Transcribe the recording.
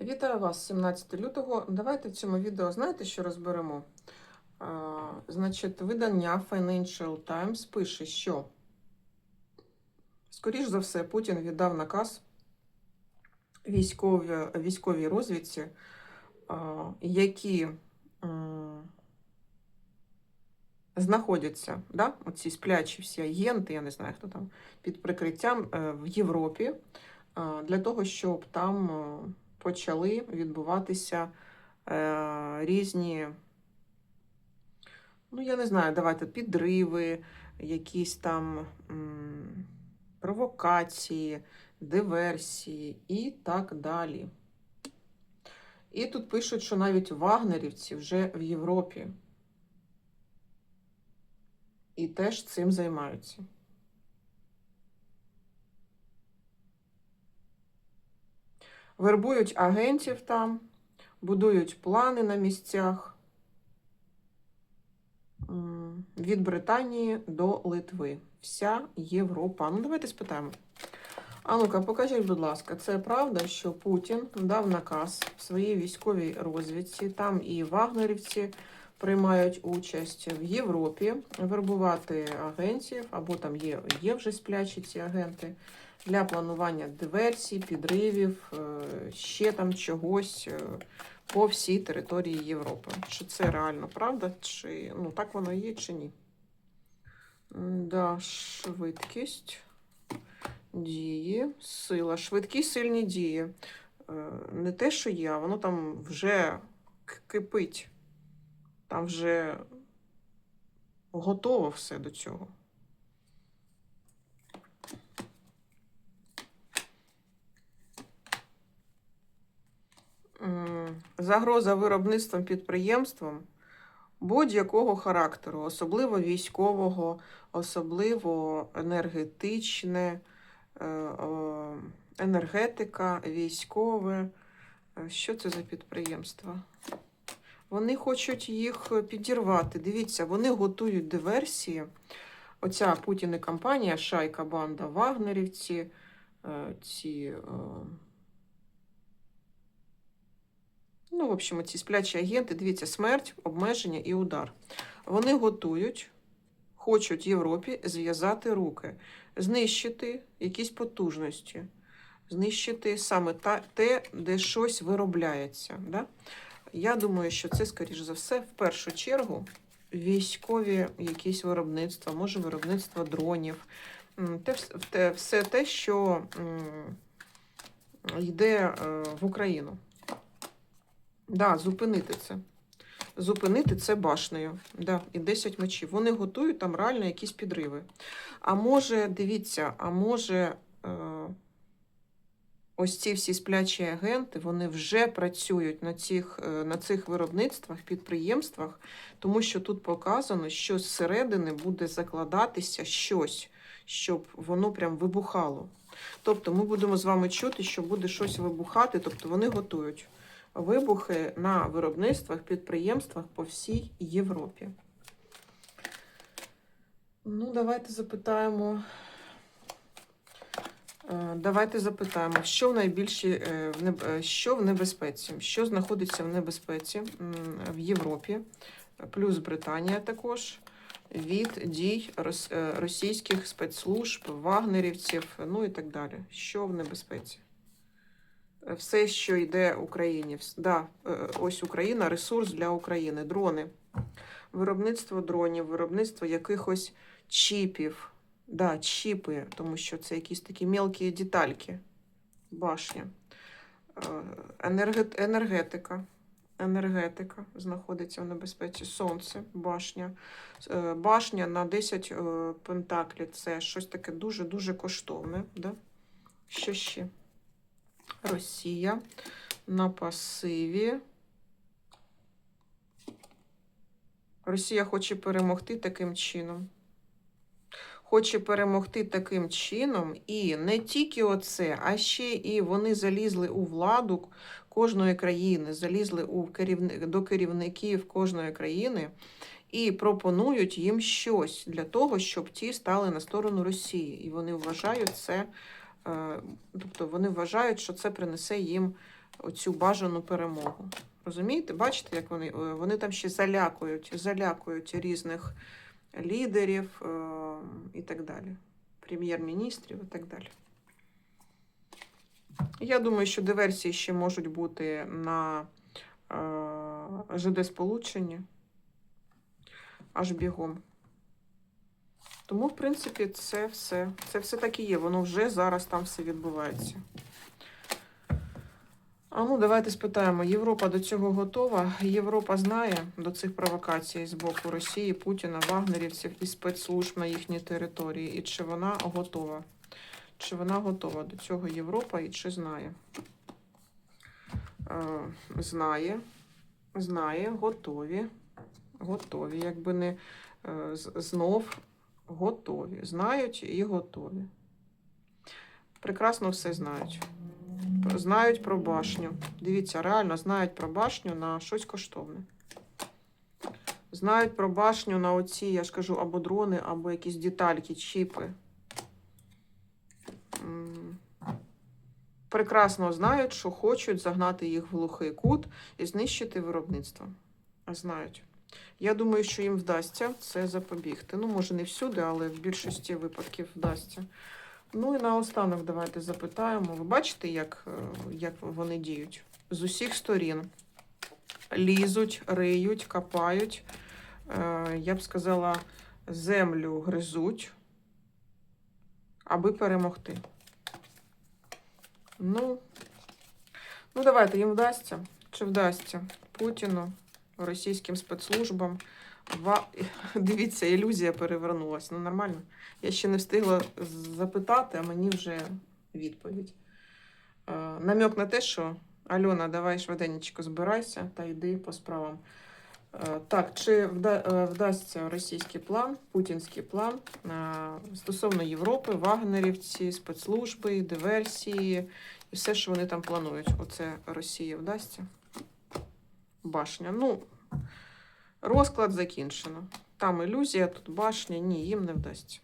Вітаю вас 17 лютого. Давайте в цьому відео знаєте, що розберемо. А, значить, видання Financial Times пише, що, скоріш за все, Путін віддав наказ військовій, військовій розвідці, а, які м, знаходяться, да, оці сплячі всі агенти, я не знаю, хто там, під прикриттям е, в Європі, а, для того, щоб там. Почали відбуватися е, різні, ну, я не знаю, давайте підриви, якісь там м, провокації, диверсії і так далі. І тут пишуть, що навіть вагнерівці вже в Європі. І теж цим займаються. Вербують агентів там, будують плани на місцях від Британії до Литви. Вся Європа. Ну, давайте спитаємо. А ну-ка, покажіть, будь ласка, це правда, що Путін дав наказ своїй військовій розвідці, там і вагнерівці приймають участь в Європі, вербувати агентів, або там є, є вже сплячі ці агенти для планування диверсій, підривів, е, ще там чогось е, по всій території Європи. Чи це реально правда? Чи ну, так воно є, чи ні? Да, швидкість дії, сила, швидкі сильні дії. Е, Не те, що є, а воно там вже кипить. Там вже готово все до цього. Загроза виробництвом підприємством будь-якого характеру, особливо військового, особливо енергетичне, е, енергетика, військове. Е, Що це за підприємства? Вони хочуть їх підірвати. Дивіться, вони готують диверсії. Оця Путіна компанія, шайка, банда, вагнерівці, е, ці. е, Ну, в общем, ці сплячі агенти, дивіться, смерть, обмеження і удар. Вони готують, хочуть Європі зв'язати руки, знищити якісь потужності, знищити саме те, де щось виробляється. Да? Я думаю, що це, скоріш за все, в першу чергу військові якісь виробництва, може виробництво дронів, те, те, все те, що йде е, в Україну. Да, зупинити це. Зупинити це башнею. Да, і 10 мечів. Вони готують там реально якісь підриви. А може, дивіться, а може, е, ось ці всі сплячі агенти, вони вже працюють на цих, е, на цих виробництвах, підприємствах, тому що тут показано, що зсередини буде закладатися щось, щоб воно прям вибухало. Тобто ми будемо з вами чути, що буде щось вибухати, тобто вони готують вибухи на виробництвах, підприємствах по всій Європі. Ну, давайте запитаємо. Е, Давайте запитаємо, що в найбільші е, е, що в небезпеці, що знаходиться в небезпеці в Європі, плюс Британія також від дій російських спецслужб, вагнерівців, ну і так далі. Що в небезпеці? все, що йде Україні. Да, ось Україна, ресурс для України, дрони, виробництво дронів, виробництво якихось чіпів. Да, чіпи, тому що це якісь такі мелкі детальки, башня. Е, енергетика. Енергетика знаходиться в небезпеці. Сонце, башня. Е, Башня на 10 е, пентаклів. Це щось таке дуже-дуже коштовне. Да? Що ще? Росія на пасиві. Росія хоче перемогти таким чином. Хоче перемогти таким чином, і не тільки оце, а ще і вони залізли у владу кожної країни, залізли у керівни... до керівників кожної країни і пропонують їм щось для того, щоб ті стали на сторону Росії. І вони вважають це Е, Тобто вони вважають, що це принесе їм оцю бажану перемогу. Розумієте? Бачите, як вони, е, вони там ще залякують, залякують різних лідерів і так далі, прем'єр-міністрів і так далі. Я думаю, що диверсії ще можуть бути на е, ЖД сполученні аж бігом. Тому, в принципі, це все. Це все так і є. Воно вже зараз там все відбувається. А ну, давайте спитаємо: Європа до цього готова? Європа знає до цих провокацій з боку Росії, Путіна, вагнерівців і спецслужб на їхній території. І чи вона готова? Чи вона готова до цього Європа і чи знає? Е, знає, знає, готові. Готові. Якби не е, знов готові. Знають і готові. Прекрасно все знають. Знають про башню. Дивіться, реально знають про башню на щось коштовне. Знають про башню на оці, я ж кажу, або дрони, або якісь детальки, чіпи. Прекрасно знають, що хочуть загнати їх в глухий кут і знищити виробництво. Знають. Я думаю, що їм вдасться це запобігти. Ну, може, не всюди, але в більшості випадків вдасться. Ну і наостанок давайте запитаємо. Ви бачите, як, е, як вони діють? З усіх сторін лізуть, риють, копають. Е, Я б сказала, землю гризуть, аби перемогти. Ну, ну давайте їм вдасться. Чи вдасться Путіну, російським спецслужбам? Ва... Дивіться, ілюзія перевернулася. Ну, нормально. Я ще не встигла запитати, а мені вже відповідь. Е, намек на те, що Альона, давай швиденечко збирайся та йди по справам. Е, так, чи вда- е, вдасться російський план, путінський план стосовно Європи, вагнерівці, спецслужби, диверсії і все, що вони там планують. Оце Росії вдасться. Башня. Ну, розклад закінчено. Там ілюзія, тут башня. Ні, їм не вдасться.